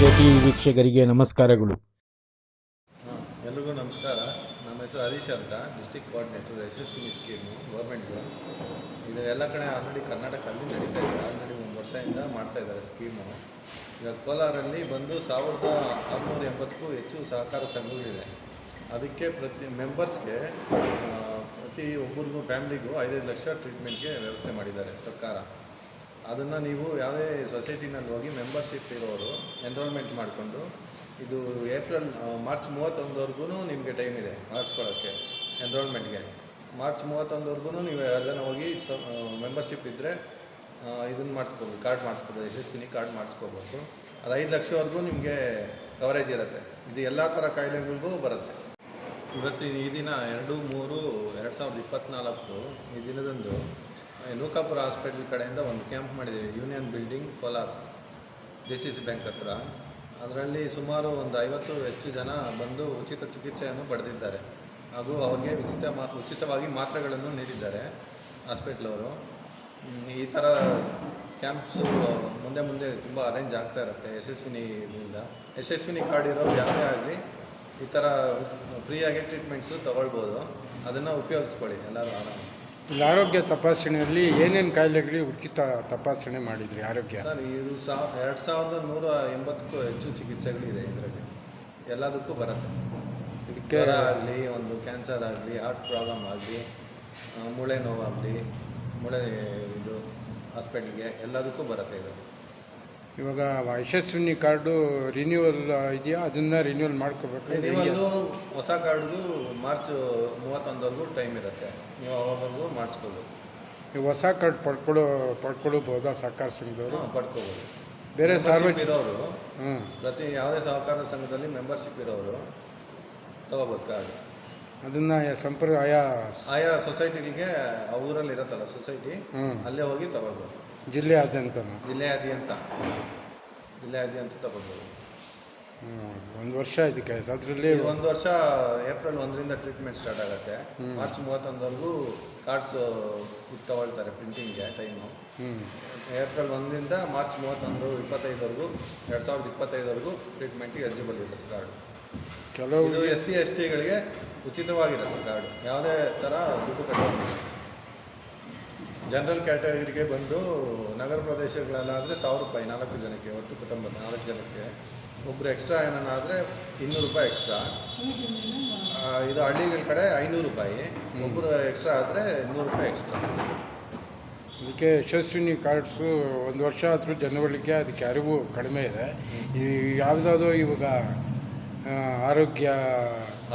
T ವೀಕ್ಷಕರಿಗೆ ನಮಸ್ಕಾರಗಳು. ಎಲ್ರಿಗೂ ನಮಸ್ಕಾರ. ನಮ್ಮ ಹೆಸರು ಹರೀಶ್ ಅಂತ ಡಿಸ್ಟಿಕ್ ಕೋಆರ್ಡಿನೇಟರ್ ಯಶಸ್ವಿನಿ ಸ್ಕೀಮು ಗೌರ್ಮೆಂಟ್ದು ಇದು ಎಲ್ಲ ಕಡೆ ಆಲ್ರೆಡಿ ಕರ್ನಾಟಕದಲ್ಲಿ ನಡೀತಾ ಇದೆ. ಆಲ್ರೆಡಿ ಒಂದು ವರ್ಷದಿಂದ ಮಾಡ್ತಾ ಇದ್ದಾರೆ ಸ್ಕೀಮು ಈಗ ಕೋಲಾರಲ್ಲಿ ಬಂದು ಸಾವಿರದ ಆರುನೂರ ಎಂಬತ್ತಕ್ಕೂ ಹೆಚ್ಚು ಸಹಕಾರ ಸಂಘಗಳಿದೆ ಅದಕ್ಕೆ ಪ್ರತಿ ಮೆಂಬರ್ಸ್ಗೆ ಪ್ರತಿ ಒಬ್ಬರಿಗೂ ಫ್ಯಾಮ್ಲಿಗೂ ಐದೈದು ಲಕ್ಷ ಟ್ರೀಟ್ಮೆಂಟ್ಗೆ ವ್ಯವಸ್ಥೆ ಮಾಡಿದ್ದಾರೆ ಸರ್ಕಾರ. ಅದನ್ನು ನೀವು ಯಾವುದೇ ಸೊಸೈಟಿನಲ್ಲಿ ಹೋಗಿ ಮೆಂಬರ್ಶಿಪ್ ಇರೋರು ಎನ್ರೋಲ್ಮೆಂಟ್ ಮಾಡಿಕೊಂಡು, ಇದು ಏಪ್ರಿಲ್ ಮಾರ್ಚ್ ಮೂವತ್ತೊಂದವರೆಗೂ ನಿಮಗೆ ಟೈಮ್ ಇದೆ ಮಾಡಿಸ್ಕೊಳ್ಳೋಕ್ಕೆ ಎನ್ರೋಲ್ಮೆಂಟ್ಗೆ ಮಾರ್ಚ್ ಮೂವತ್ತೊಂದವರೆಗೂ ನೀವು ಅದನ್ನು ಹೋಗಿ ಸ ಮೆಂಬರ್ಶಿಪ್ ಇದ್ದರೆ ಇದನ್ನು ಮಾಡಿಸ್ಕೋಬೋದು ಕಾರ್ಡ್ ಮಾಡಿಸ್ಕೋಬೋದು ಯಶಸ್ವಿನಿ ಕಾರ್ಡ್ ಮಾಡಿಸ್ಕೋಬೇಕು ಅದು ಐದು ಲಕ್ಷವರೆಗೂ ನಿಮಗೆ ಕವರೇಜ್ ಇರುತ್ತೆ. ಇದು ಎಲ್ಲ ಥರ ಕಾಯಿಲೆಗಳಿಗೂ ಬರುತ್ತೆ. ಇವತ್ತಿನ ಈ ದಿನ ಎರಡು ಮೂರು ಎರಡು ಸಾವಿರದ ಇಪ್ಪತ್ತ್ನಾಲ್ಕು ಈ ದಿನದಂದು ಆ, ನೂಕಾಪುರ ಹಾಸ್ಪಿಟಲ್ ಕಡೆಯಿಂದ ಒಂದು ಕ್ಯಾಂಪ್ ಮಾಡಿದ್ದೀವಿ union building Kolar D C C bank ಹತ್ರ. ಅದರಲ್ಲಿ ಸುಮಾರು ಒಂದು ಐವತ್ತು ಹೆಚ್ಚು ಜನ ಬಂದು ಉಚಿತ ಚಿಕಿತ್ಸೆಯನ್ನು ಪಡೆದಿದ್ದಾರೆ. ಹಾಗೂ ಅವ್ರಿಗೆ ಉಚಿತ ಮಾ ಉಚಿತವಾಗಿ ಮಾತ್ರೆಗಳನ್ನು ನೀಡಿದ್ದಾರೆ ಹಾಸ್ಪಿಟ್ಲವರು ಈ ಥರ ಕ್ಯಾಂಪ್ಸು ಮುಂದೆ ಮುಂದೆ ತುಂಬ ಅರೇಂಜ್ ಆಗ್ತಾ ಇರುತ್ತೆ ಯಶಸ್ವಿನಿಯಿಂದ ಯಶಸ್ವಿನಿ ಕಾರ್ಡ್ ಇರೋರು ಯಾವುದೇ ಆಗಲಿ ಈ ಥರ ಫ್ರೀಯಾಗಿ ಟ್ರೀಟ್ಮೆಂಟ್ಸು ತೊಗೊಳ್ಬೋದು. ಅದನ್ನು ಉಪಯೋಗಿಸ್ಕೊಳ್ಳಿ ಎಲ್ಲರೂ ಆರಾಮ ಇಲ್ಲಿ ಆರೋಗ್ಯ ತಪಾಸಣೆಯಲ್ಲಿ ಏನೇನು ಕಾಯಿಲೆಗಳಿಗೆ ಉಚಿತ ತಪಾಸಣೆ ಮಾಡಿದ್ರಿ ಆರೋಗ್ಯ? ಸರ್ ಇದು ಸಾ ಎರಡು ಸಾವಿರದ ನೂರ ಎಂಬತ್ತಕ್ಕೂ ಹೆಚ್ಚು ಚಿಕಿತ್ಸೆಗಳಿದೆ ಇದರಲ್ಲಿ. ಎಲ್ಲದಕ್ಕೂ ಬರುತ್ತೆ. ಇದಕ್ಕೆ ಆಗಲಿ ಒಂದು ಕ್ಯಾನ್ಸರ್ ಆಗಲಿ ಹಾರ್ಟ್ ಪ್ರಾಬ್ಲಮ್ ಆಗಲಿ ಮೂಳೆ ನೋವಾಗಲಿ ಮೂಳೆ ಇದು ಹಾಸ್ಪಿಟ್ಲಿಗೆ ಎಲ್ಲದಕ್ಕೂ ಬರುತ್ತೆ ಇದು. ಇವಾಗ ಯಶಸ್ವಿನಿ ಕಾರ್ಡು ರಿನ್ಯೂವಲ್ ಇದೆಯಾ? ಅದನ್ನ ರಿನ್ಯೂವಲ್ ಮಾಡ್ಕೋಬೇಕು. ಹೊಸ ಕಾರ್ಡ್ಗೂ ಮಾರ್ಚ್ ಮೂವತ್ತೊಂದರೆಗೂ ಟೈಮ್ ಇರುತ್ತೆ. ನೀವು ಅವಾಗವರೆಗೂ ಮಾಡಿಸ್ಕೋಬೇಕು ನೀವು ಹೊಸ ಕಾರ್ಡ್ ಪಡ್ಕೊಳ್ಳೋ ಪಡ್ಕೊಳ್ಳಬಹುದಾ ಸಹಕಾರ ಸಂಘದವರು? ಪಡ್ಕೋಬೋದು. ಬೇರೆ ಸಾರ್ವಜನಿಕ ಇರೋರು ಹ್ಞೂ ಪ್ರತಿ ಯಾವುದೇ ಸಹಕಾರ ಸಂಘದಲ್ಲಿ ಮೆಂಬರ್ಶಿಪ್ ಇರೋರು ತಗೋಬೋದು ಕಾರ್ಡ್. ಅದನ್ನು ಸಂಪರ್ಕ ಆಯಾ ಆಯಾ ಸೊಸೈಟಿಗಳಿಗೆ ಆ ಊರಲ್ಲಿ ಇರತ್ತಲ್ಲ ಸೊಸೈಟಿ ಅಲ್ಲೇ ಹೋಗಿ ತಗೊಳ್ಬೋದು. ಜಿಲ್ಲೆಯಾದ್ಯಂತ ಜಿಲ್ಲೆಯಾದ್ಯಂತ. ಜಿಲ್ಲೆಯಾದ್ಯಂತ ತಗೊಳ್ಬೋದು. ಹ್ಞೂ ಒಂದು ವರ್ಷ ಇದಕ್ಕೆ ಅದರಲ್ಲಿ ಇದು ಒಂದು ವರ್ಷ ಏಪ್ರಿಲ್ ಒಂದರಿಂದ ಟ್ರೀಟ್ಮೆಂಟ್ ಸ್ಟಾರ್ಟ್ ಆಗುತ್ತೆ. ಮಾರ್ಚ್ ಮೂವತ್ತೊಂದವರೆಗೂ ಕಾರ್ಡ್ಸ್ ತಗೊಳ್ತಾರೆ ಪ್ರಿಂಟಿಂಗ್ಗೆ ಟೈಮು. ಹ್ಞೂ ಏಪ್ರಿಲ್ ಒಂದರಿಂದ ಮಾರ್ಚ್ ಮೂವತ್ತೊಂದು ಇಪ್ಪತ್ತೈದವರೆಗೂ ಎರಡು ಸಾವಿರದ ಇಪ್ಪತ್ತೈದವರೆಗೂ ಟ್ರೀಟ್ಮೆಂಟಿಗೆ ಎಲಿಜಿಬಲ್ ಇರುತ್ತೆ ಕಾರ್ಡು. ಕೆಲವು ಇದು ಎಸ್ ಸಿ ಎಸ್ ಟಿಗಳಿಗೆ ಉಚಿತವಾಗಿರುತ್ತೆ ಕಾರ್ಡ್. ಯಾವುದೇ ಥರ ದುಡ್ಡು ಕಟ್ಟೋದು ಜನರಲ್ ಕ್ಯಾಟಗರಿಗೆ ಬಂದು ನಗರ ಪ್ರದೇಶಗಳಲ್ಲಾದರೆ ಸಾವಿರ ರೂಪಾಯಿ ನಾಲ್ಕು ಜನಕ್ಕೆ ಒಟ್ಟು ಕುಟುಂಬದ ನಾಲ್ಕು ಜನಕ್ಕೆ. ಒಬ್ಬರು ಎಕ್ಸ್ಟ್ರಾ ಏನಾದ್ರೆ ಇನ್ನೂರು ರೂಪಾಯಿ ಎಕ್ಸ್ಟ್ರಾ ಇದು ಹಳ್ಳಿಗಳ ಕಡೆ ಐನೂರು ರೂಪಾಯಿ. ಒಬ್ಬರು ಎಕ್ಸ್ಟ್ರಾ ಆದರೆ ನೂರು ರೂಪಾಯಿ ಎಕ್ಸ್ಟ್ರಾ ಅದಕ್ಕೆ ಯಶಸ್ವಿನಿ ಕಾರ್ಡ್ಸು ಒಂದು ವರ್ಷ ಆದರೂ ಜನಗಳಿಗೆ ಅದಕ್ಕೆ ಅರಿವು ಕಡಿಮೆ ಇದೆ. ಈ ಯಾವುದಾದ್ರು ಇವಾಗ ಆರೋಗ್ಯ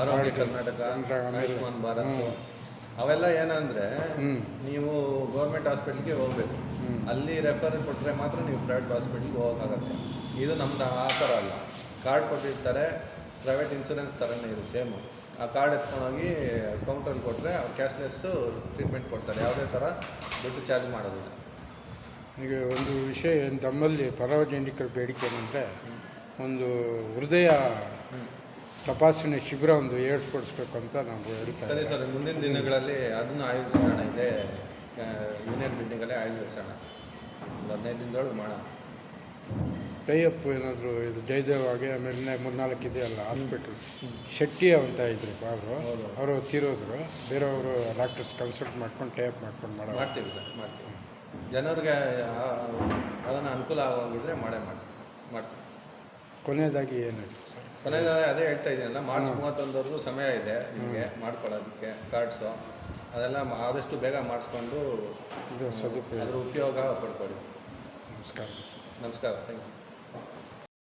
ಆರೋಗ್ಯ ಕರ್ನಾಟಕ ಆಯುಷ್ಮಾನ್ ಭಾರತ್. ಅವೆಲ್ಲ ಏನಂದ್ರೆ. ನೀವು ಗೌರ್ಮೆಂಟ್ ಹಾಸ್ಪಿಟ್ಲಿಗೆ ಹೋಗ್ಬೇಕು. ಅಲ್ಲಿ ರೆಫರ್ ಕೊಟ್ಟರೆ ಮಾತ್ರ ನೀವು ಪ್ರೈವೇಟ್ ಹಾಸ್ಪಿಟ್ಲಿಗೆ ಹೋಗೋಕ್ಕಾಗತ್ತೆ. ಇದು ನಮ್ದು ಆ ಥರ ಅಲ್ಲ. ಕಾರ್ಡ್ ಕೊಟ್ಟಿರ್ತಾರೆ ಪ್ರೈವೇಟ್ ಇನ್ಸೂರೆನ್ಸ್ ಥರನೇ ಇದು ಸೇಮು ಆ ಕಾರ್ಡ್ ಎತ್ಕೊಂಡೋಗಿ ಕೌಂಟ್ರಲ್ಲಿ ಕೊಟ್ಟರೆ ಅವ್ರು ಕ್ಯಾಶ್ಲೆಸ್ಸು ಟ್ರೀಟ್ಮೆಂಟ್ ಕೊಡ್ತಾರೆ. ಯಾವುದೇ ಥರ ದುಡ್ಡು ಚಾರ್ಜ್ ಮಾಡೋದಿಲ್ಲ. ಈಗ ಒಂದು ವಿಷಯ ಏನು ತಮ್ಮಲ್ಲಿ ಸಾರ್ವಜನಿಕರ ಬೇಡಿಕೆ ಏನಂದರೆ ಒಂದು ಹೃದಯ ತಪಾಸಣೆ ಶಿಬಿರ ಒಂದು ಏರ್ಪಡಿಸ್ಬೇಕು ಅಂತ ನಾವು ಹೇಳ್ತಾ ಸರಿ. ಸರ್ ಮುಂದಿನ ದಿನಗಳಲ್ಲಿ ಅದನ್ನು ಆಯೋಜಿಸೋಣ ಇದೆ ಯೂನಿಯನ್ ಬಿಲ್ಡಿಂಗಲ್ಲೇ ಆಯೋಜಿಸೋಣ. ಒಂದು ಹದಿನೈದು ದಿನದೊಳಗೆ ಮಾಡೋಣ. ಟೈಅಪ್ ಏನಾದರೂ ಇದು ಜಯದೇವ್ ಹಾಗೆ ಆಮೇಲೆ ಮೂರ್ನಾಲ್ಕು ಇದೆಯಲ್ಲ ಹಾಸ್ಪಿಟ್ಲ್. ಶೆಟ್ಟಿ ಅಂತ ಇದ್ರು ಅವರು. ಅವರು ತೀರೋದ್ರು ಬೇರೆಯವರು ಡಾಕ್ಟರ್ಸ್ ಕನ್ಸಲ್ಟ್ ಮಾಡ್ಕೊಂಡು ಟೈಅಪ್ ಮಾಡ್ಕೊಂಡು ಮಾಡೋ ಮಾಡ್ತೀವಿ ಸರ್ ಮಾಡ್ತೀವಿ. ಜನರಿಗೆ ಅದನ್ನು ಅನುಕೂಲ ಆಗೋಗಿದ್ರೆ ಮಾಡೇ ಮಾಡ್ತೀವಿ ಮಾಡ್ತೀವಿ. ಕೊನೆಯದಾಗಿ ಏನು ಹೇಳ್ತೀವಿ ಸರ್? ಕೊನೆಯದಾಗಿ ಅದೇ ಹೇಳ್ತಾ ಇದ್ದೀನಲ್ಲ ಮಾರ್ಚ್ ಮೂವತ್ತೊಂದವರೆಗೂ ಸಮಯ ಇದೆ ನಿಮಗೆ ಮಾಡ್ಕೊಳ್ಳೋದಕ್ಕೆ ಕಾರ್ಡ್ಸು ಅದೆಲ್ಲ ಆದಷ್ಟು ಬೇಗ ಮಾಡಿಸ್ಕೊಂಡು ಅದ್ರ ಉಪಯೋಗ ಪಡ್ಕೊಳ್ಳಿ. ನಮಸ್ಕಾರ. ನಮಸ್ಕಾರ ಥ್ಯಾಂಕ್ ಯು